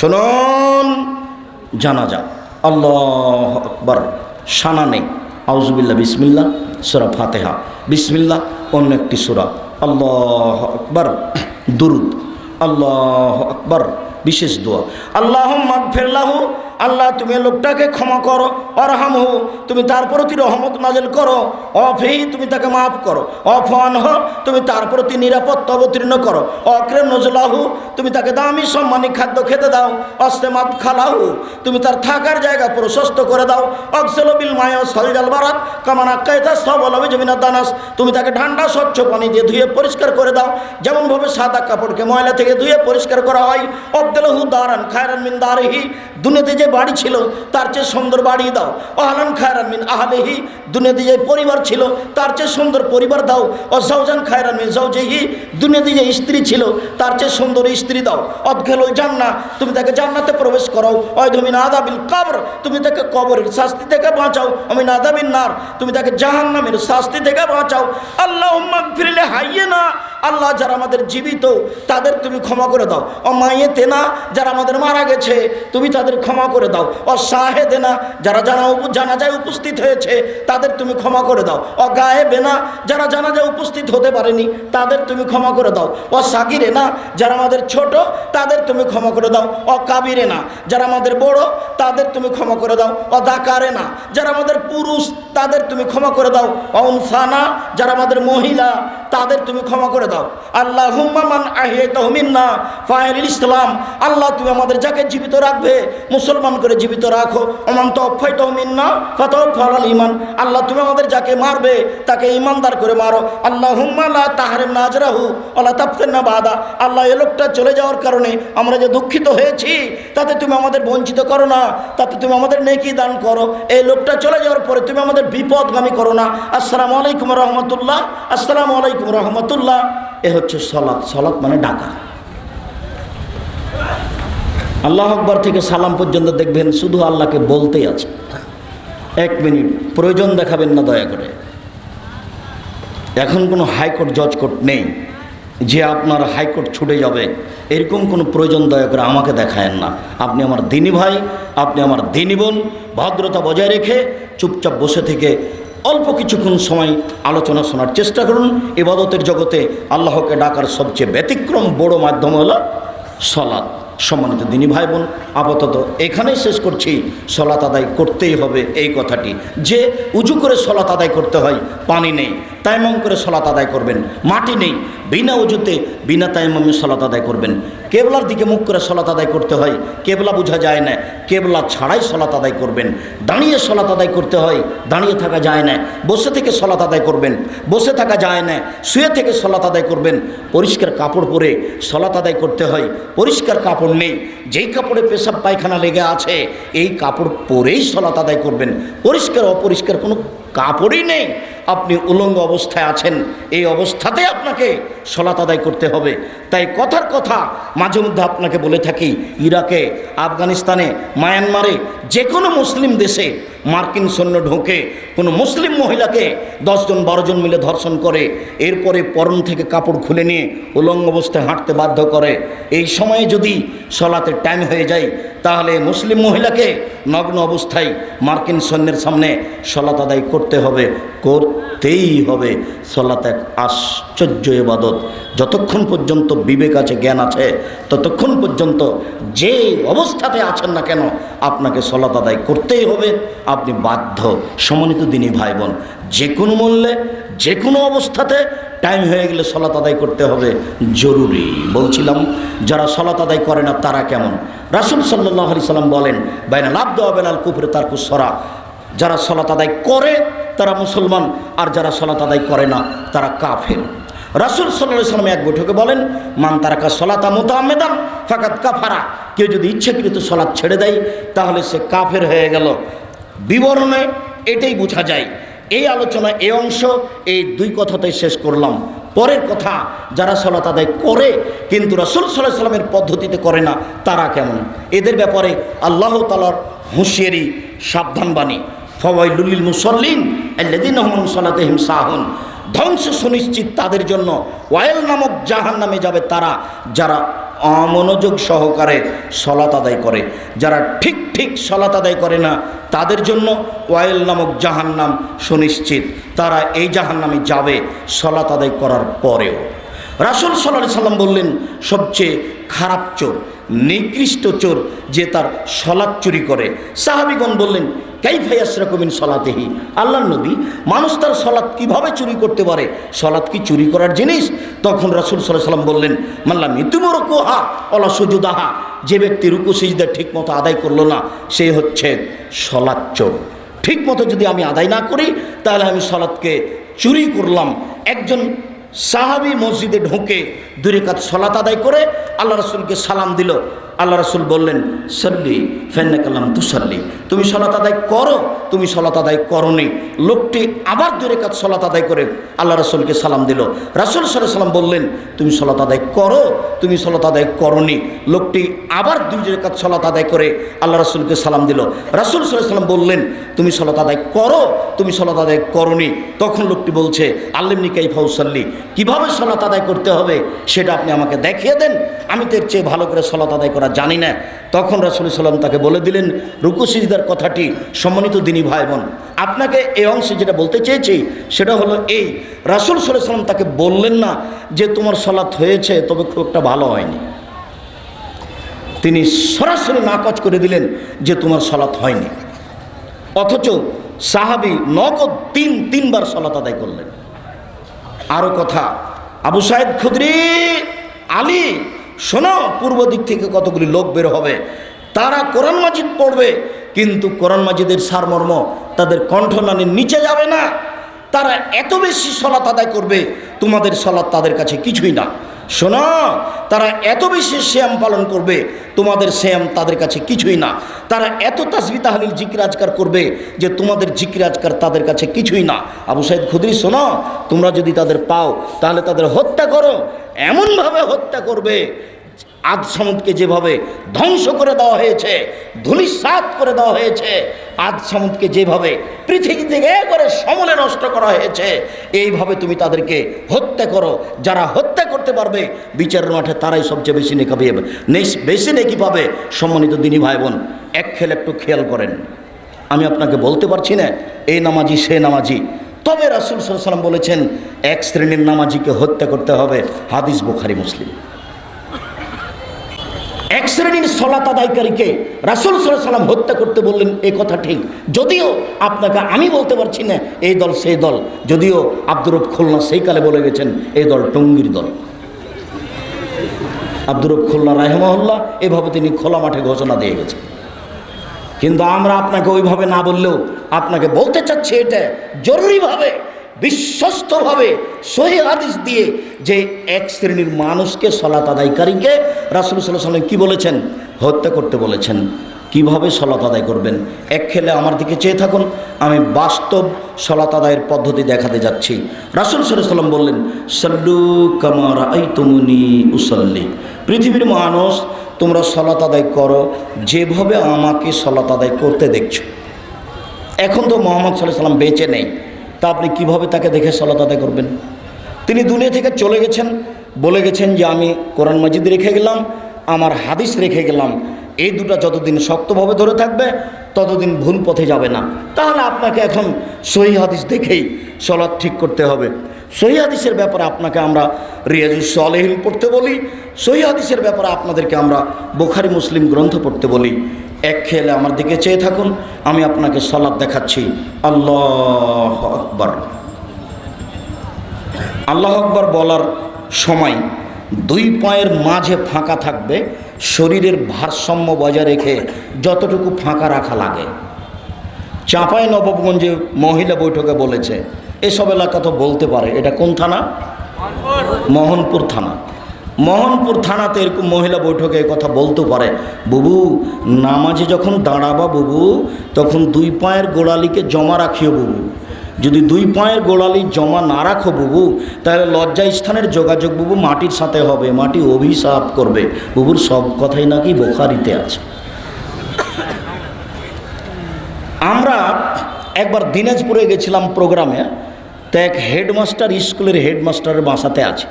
শুনুন, জানাজা। আল্লাহ আকবর। সানা নেই। আউজবিল্লা বিসমিল্লা সুরা ফাতেহা। বিসমিল্লা অন্য একটি সুরা। আল্লাহ আকবর। দুরুদ। আল্লাহ আকবর। বিশেষ দোয়া। আল্লাহ ফেরলাহু আল্লাহ, তুমি লোকটাকে ক্ষমা করো, অরহামহু, তুমি তার প্রতি রহমত নাজেল করো অফেহি তুমি তাকে মাফ করো অফান হ তুমি তার প্রতি নিরাপত্তা অবতীর্ণ করো অক্রে নজলাহু, তুমি তাকে দামি সম্মানী খাদ্য খেতে দাও অস্তেমাত খালাহু, তুমি তার থাকার জায়গা প্রশস্ত করে দাও অক্সেল বিল মায় সলজাল বারাত, কামানা কায়তা সব অলবে জমিনা দানাস, তুমি তাকে ঠান্ডা স্বচ্ছ পানি দিয়ে ধুয়ে পরিষ্কার করে দাও যেমনভাবে সাদা কাপড়কে ময়লা থেকে ধুয়ে পরিষ্কার করা হয়, অবদেলহু দারান খায়রান মিন দারিহি, দুনিয়াতে যে বাড়ি ছিল, তার চেয়ে সুন্দর বাড়ি দাও। আহলান খায়রান আহলেহি, দুনিয়াতে যে পরিবার ছিল, তার চেয়ে সুন্দর পরিবার দাও। সৌজান খায়রান মিন সৌজেহি দুনিয়াতে যে স্ত্রী ছিল, তার চেয়ে সুন্দর স্ত্রী দাও। অদখেল জান্না তুমি তাকে জান্নাতে প্রবেশ করাও। অয়ধমিন আদাবিল কবর, তুমি তাকে কবরের শাস্তি থেকে বাঁচাও। অমিন আদাবিন নার, তুমি তাকে জাহান্নামের শাস্তি থেকে বাঁচাও। আল্লাহ ফিরলে হাইয়ে না আল্লাহ যারা আমাদের জীবিত, তাদের তুমি ক্ষমা করে দাও। ও মাইয়েতে না যারা আমাদের মারা গেছে, তুমি তাদের ক্ষমা করে দাও। ও শাহেদে না যারা জানা জানা যায় উপস্থিত হয়েছে, তাদের তুমি ক্ষমা করে দাও। ও গায়েবে না যারা জানা যায় উপস্থিত হতে পারেনি, তাদের তুমি ক্ষমা করে দাও। ও সাকিরে না যারা আমাদের ছোট, তাদের তুমি ক্ষমা করে দাও। ও কাবিরে না যারা আমাদের বড়, তাদের তুমি ক্ষমা করে দাও। ও দাকারে না যারা আমাদের পুরুষ, তাদের তুমি ক্ষমা করে দাও। ও উনসানা যারা আমাদের মহিলা, তাদের তুমি ক্ষমা করে দাও। আল্লাহ হুম্মান আহিয়ে তহমিন্না ফাহেল ইসলাম। আল্লাহ, তুমি আমাদের যাকে জীবিত রাখবে, মুসলমান করে জীবিত রাখো। অমান তফাই তহমিন্না ফতহ ফলাল ইমান আল্লাহ, তুমি আমাদের যাকে মারবে, তাকে ইমানদার করে মারো। আল্লাহ হুম্মাল্লাহ তাহারেম নাজরাহু আল্লাহ তাফতেন না বাদা। আল্লাহ, এ লোকটা চলে যাওয়ার কারণে আমরা যে দুঃখিত হয়েছি, তাতে তুমি আমাদের বঞ্চিত করো না, তাতে তুমি আমাদের নেকি দান করো। এই লোকটা চলে যাওয়ার পরে তুমি আমাদের বিপদগামী করো না। আসসালামু আলাইকুম রহমতুল্লাহ। আসসালামু আলাইকুম রহমতুল্লাহ। এ হচ্ছে সলাৎ। সলাৎ মানে ডাকা। আল্লাহ আকবর থেকে সালাম পর্যন্ত দেখবেন শুধু আল্লাহকে বলতেই আছে। এক মিনিট, প্রয়োজন দেখাবেন না দয়া করে। এখন কোনো হাইকোর্ট জজ কোর্ট নেই। যে আপনার হাইকোর্ট ছুটে যাবে, এরকম কোনো প্রয়োজন দয়া করে আমাকে দেখায়েন না। আপনি আমার দিনী ভাই, আপনি আমার দিনী বোন, ভদ্রতা বজায় রেখে চুপচাপ বসে থেকে অল্প কিছুক্ষণ সময় আলোচনা শোনার চেষ্টা করুন। ইবাদতের জগতে আল্লাহকে ডাকার সবচেয়ে ব্যতিক্রম বড় মাধ্যম হলো সলাৎ। সম্মানিত দিনী ভাই বোন আপাতত এখানেই শেষ করছি। সলাত আদায় করতেই হবে এই কথাটি। যে উজু করে সলাত আদায় করতে হয়, পানি নেই, তাইমম করে সলাত আদায় করবেন, মাটি নেই। বিনা উজুতে, বিনা তাইমমে সলাত আদায় করবেন। কেবলার দিকে মুখ করে সলাত আদায় করতে হয়। কেবলা বোঝা যায় না, কেবলা ছাড়াই সলাত আদায় করবেন। দাঁড়িয়ে সলাত আদায় করতে হয়, দাঁড়িয়ে থাকা যায় না। বসে থেকে সলাত আদায় করবেন, বসে থাকা যায় না। শুয়ে থেকে সলাত আদায় করবেন। পরিষ্কার কাপড় পরে সলাত আদায় করতে হয়। পরিষ্কার কাপড় নেই, যেই কাপড়ে পেশাব পায়খানা লেগে আছে, এই কাপড় পরেই সলাত আদায় করবেন। পরিষ্কার, অপরিষ্কার কোনো কাপড়ই নেই। আপনি উলঙ্গ অবস্থায় আছেন, এই অবস্থাতে আপনাকে সলাত আদায় করতে হবে। তাই কথার কথা মাঝে মধ্যে আপনাকে বলে থাকি, ইরাকে, আফগানিস্তানে, মায়ানমারে যে কোনো মুসলিম দেশে মার্কিন সৈন্য ঢোকে, কোনো মুসলিম মহিলাকে দশজন, বারোজন মিলে ধর্ষণ করে, এরপরে পরন থেকে কাপড় খুলে নিয়ে উলঙ্গ অবস্থায় হাঁটতে বাধ্য করে। এই সময়ে যদি সলাতে টাইম হয়ে যায়, তাহলে মুসলিম মহিলাকে নগ্ন অবস্থায় মার্কিন সৈন্যের সামনে সলাত আদায় করতে হবে। করতেই হবে সলাত এক আশ্চর্য এবাদত যতক্ষণ পর্যন্ত বিবেক আছে, জ্ঞান আছে, ততক্ষণ পর্যন্ত যে অবস্থাতে আছেন না কেন, আপনাকে সলাত আদায় করতেই হবে। আপনি বাধ্য, সমন্বিত দিনী ভাই বোন যে কোনো মূল্যে, যে কোনো অবস্থাতে টাইম হয়ে গেলে সলাত আদায় করতে হবে। জরুরি। বলছিলাম, যারা সলাত আদায় করে না, তারা কেমন? রাসুল সাল্লাহ আলি সাল্লাম বলেন বাইনা লাভ দেওয়া বেলাল কুপুরে তার কুসরা। যারা সলাত আদায় করে, তারা মুসলমান, আর যারা সলাত আদায় করে না, তারা কাফের। রাসুল সাল্লাহ সাল্লাম এক বৈঠকে বলেন, মান তারাকা সলাতা মোতামেদান ফাকাত কাফারা। কেউ যদি ইচ্ছাকৃত সলাৎ ছেড়ে দেয়, তাহলে সে কাফের হয়ে গেল। বিবরণে এটাই বোঝা যায়। এই আলোচনা, এই অংশ, এই দুই কথাতেই শেষ করলাম। পরের কথা, যারা সলাত আদায় করে, কিন্তু রাসুল সাল্লাহ সাল্লামের পদ্ধতিতে করে না, তারা কেমন? এদের ব্যাপারে আল্লাহ তালার হুঁশিয়ারি সাবধান বাণী ফওয়াইলুল মুসল্লিন আল্লাদিন রহমান সালাতহিম সাহন। ধ্বংস সুনিশ্চিত তাদের জন্য ওয়াইল নামক জাহান নামে যাবে তারা, যারা অমনোযোগ সহকারে সলাত আদায় করে। যারা ঠিক ঠিক সলাত আদায় করে না, তাদের জন্য ওয়াইল নামক জাহান্নাম সুনিশ্চিত। তারা এই জাহান্নামে যাবে সলাত আদায় করার পরেও। রাসুল সাল্লাহ সাল্লাম বললেন, সবচেয়ে খারাপ চোর নিকৃষ্ট চোর যে তার সলাৎ চুরি করে। সাহাবিগণ বললেন কাইফাইয়াস রকমিন সলাতেহি আল্লাহ নবী, মানুষ তার সলাৎ কীভাবে চুরি করতে পারে? সলাৎ কি চুরি করার জিনিস? তখন রাসুল সাল্লাহ সাল্লাম বললেন মাল্লা মৃত্যুমর কোহা অলা সুজুদাহা। যে ব্যক্তি রুকু সিজদা ঠিক মতো আদায় করল না, সে হচ্ছে সলাৎ চোর। ঠিক মতো যদি আমি আদায় না করি, তাহলে আমি সলাৎকে চুরি করলাম। একজন সাহাবি মসজিদে ঢুকে দূরে কাজ সলাত আদায় করে আল্লাহ রসুলকে সালাম দিল। আল্লাহ রসুল বললেন সল্লি ফেন্নে কালাম তুসাল্লি তুমি সলাত আদায় করো তুমি সলাত আদায় করনি লোকটি আবার দূরে কাজ সলাত আদায় করে আল্লাহ রসুলকে সালাম দিল রাসুল সাল্লাহ সাল্লাম বললেন তুমি সলাত আদায় করো তুমি সলাত আদায় করনি লোকটি আবার দুই কাজ সলাত আদায় করে আল্লাহ রসুলকে সালাম দিল রাসুল সাল্লাহ সাল্লাম বললেন তুমি সলাত আদায় করো তুমি সলাত আদায় করনি তখন লোকটি বলছে আল্লিমনি কাই ফাউসাল্লি কীভাবে সলাত আদায় করতে হবে সেটা আপনি আমাকে দেখিয়ে দেন আমি তো এর চেয়ে ভালো করে সলাত আদায় করা জানি না। তখন রাসুল সাল্লাম তাকে বলে দিলেন, রুকু সিজদার কথাটি সম্মানিত দিনী ভাই বোন আপনাকে এই অংশে যেটা বলতে চেয়েছি, সেটা হলো এই, রাসুল সাল্লাহ সাল্লাম তাকে বললেন না যে তোমার সলাৎ হয়েছে, তবে খুব একটা ভালো হয়নি। তিনি সরাসরি নাকচ করে দিলেন যে তোমার সলাৎ হয়নি। অথচ সাহাবি নগদ তিন, তিনবার সলাত আদায় করলেন। আরও কথা, আবু সাহেদ খুদরি, আলী শোনো, পূর্ব দিক থেকে কতগুলি লোক বের হবে। তারা কোরআন মাজিদ পড়বে, কিন্তু কোরআন মাজিদের সারমর্ম তাদের কণ্ঠনানের নিচে যাবে না। তারা এত বেশি সলাত আদায় করবে, তোমাদের সলাৎ তাদের কাছে কিছুই না। শোনো, তারা এত বেশি শ্যাম পালন করবে, তোমাদের শ্যাম তাদের কাছে কিছুই না। তারা এত তাসবি তাহলিল জিকির আজকার করবে যে তোমাদের জিকির আজকার তাদের কাছে কিছুই না। আবু সাইদ খুদরি, শোনো, তোমরা যদি তাদের পাও, তাহলে তাদের হত্যা করো। এমনভাবে হত্যা করবে আদ সামুদকে যেভাবে ধ্বংস করে দেওয়া হয়েছে ধুলিসাত করে দেওয়া হয়েছে, আদ সামুদকে যেভাবে পৃথিবী থেকে করে সমলে নষ্ট করা হয়েছে, এইভাবে তুমি তাদেরকে হত্যা করো। যারা হত্যা করতে পারবে, বিচারের মাঠে তারাই সবচেয়ে বেশি নেকি নেস- বেশি নেকি পাবে সম্মানিত দিনী ভাই বোন এক খেল একটু খেয়াল করেন। আমি আপনাকে বলতে পারছি না এই নামাজি, সে নামাজি। তবে রাসুল সাল্লাম বলেছেন, এক শ্রেণির নামাজিকে হত্যা করতে হবে, হাদিস বুখারি, মুসলিম। এক শ্রেণির সলাত আদায়কারীকে রাসুল সাল্লাম হত্যা করতে বললেন, এ কথা ঠিক। যদিও আপনাকে আমি বলতে পারছি না, এই দল সেই দল। যদিও আব্দুর খুলনা সেই কালে বলে গেছেন, এই দল টঙ্গির দল। আব্দুর রব খুলনা রাহেমহল্লা এভাবে তিনি খোলা মাঠে ঘোষণা দিয়ে গেছেন। কিন্তু আমরা আপনাকে ওইভাবে না বললেও আপনাকে বলতে চাচ্ছি এটা জরুরিভাবে। বিশ্বস্তভাবে সহি হাদিস দিয়ে যে এক শ্রেণির মানুষকে সলাত আদায়কারীকে রাসুল সাল্লাম কী বলেছেন? হত্যা করতে বলেছেন। কীভাবে সলাত আদায় করবেন? এক খেলে আমার দিকে চেয়ে থাকুন, আমি বাস্তব সলাত আদায়ের পদ্ধতি দেখাতে যাচ্ছি। রাসুল সাল্লাম বললেন, সল্লু কামার আই তুমুনি উসল্লি। পৃথিবীর মানুষ, তোমরা সলাত আদায় করো, যেভাবে আমাকে সলাত আদায় করতে দেখছ। এখন তো মোহাম্মদ সাল্লাহ সাল্লাম বেঁচে নেই। তা আপনি কীভাবে তাকে দেখে সলাত আদায় করবেন? তিনি দুনিয়া থেকে চলে গেছেন, বলে গেছেন যে আমি কোরআন মাজিদ রেখে গেলাম, আমার হাদিস রেখে গেলাম। এই দুটো যতদিন শক্তভাবে ধরে থাকবে, ততদিন ভুল পথে যাবে না। তাহলে আপনাকে এখন সহি হাদিস দেখেই সলাৎ ঠিক করতে হবে। সহি হাদিসের ব্যাপারে আপনাকে আমরা রিয়াজুস সালেহিন পড়তে বলি, সহি হাদিসের ব্যাপারে আপনাদেরকে আমরা বোখারি মুসলিম গ্রন্থ পড়তে বলি। এক খেলে আমার দিকে চেয়ে থাকুন আমি আপনাকে সলাৎ দেখাচ্ছি। আল্লাহ আকবর। আল্লাহ আকবর বলার সময় দুই পায়ের মাঝে ফাঁকা থাকবে শরীরের ভারসাম্য বজায় রেখে যতটুকু ফাঁকা রাখা লাগে। চাঁপাই নবাবগঞ্জে মহিলা বৈঠকে বলেছে এসব এলাকা তো বলতে পারে এটা কোন থানা? মোহনপুর থানা। মোহনপুর থানাতে এরকম মহিলা বৈঠকে কথা বলতে পারে। বুবু, নামাজে যখন দাঁড়াবা বুবু, তখন দুই পায়ের গোড়ালিকে জমা রাখিও বুবু। যদি দুই পায়ের গোড়ালি জমা না রাখো বুবু, তাহলে লজ্জা স্থানের যোগাযোগ বুবু মাটির সাথে হবে, মাটি অভিশাপ করবে। বুবুর সব কথাই নাকি বোখারিতে আছে। আমরা একবার দিনাজপুরে গেছিলাম প্রোগ্রামে, তো এক হেডমাস্টার স্কুলের হেডমাস্টারের বাসাতে আছে।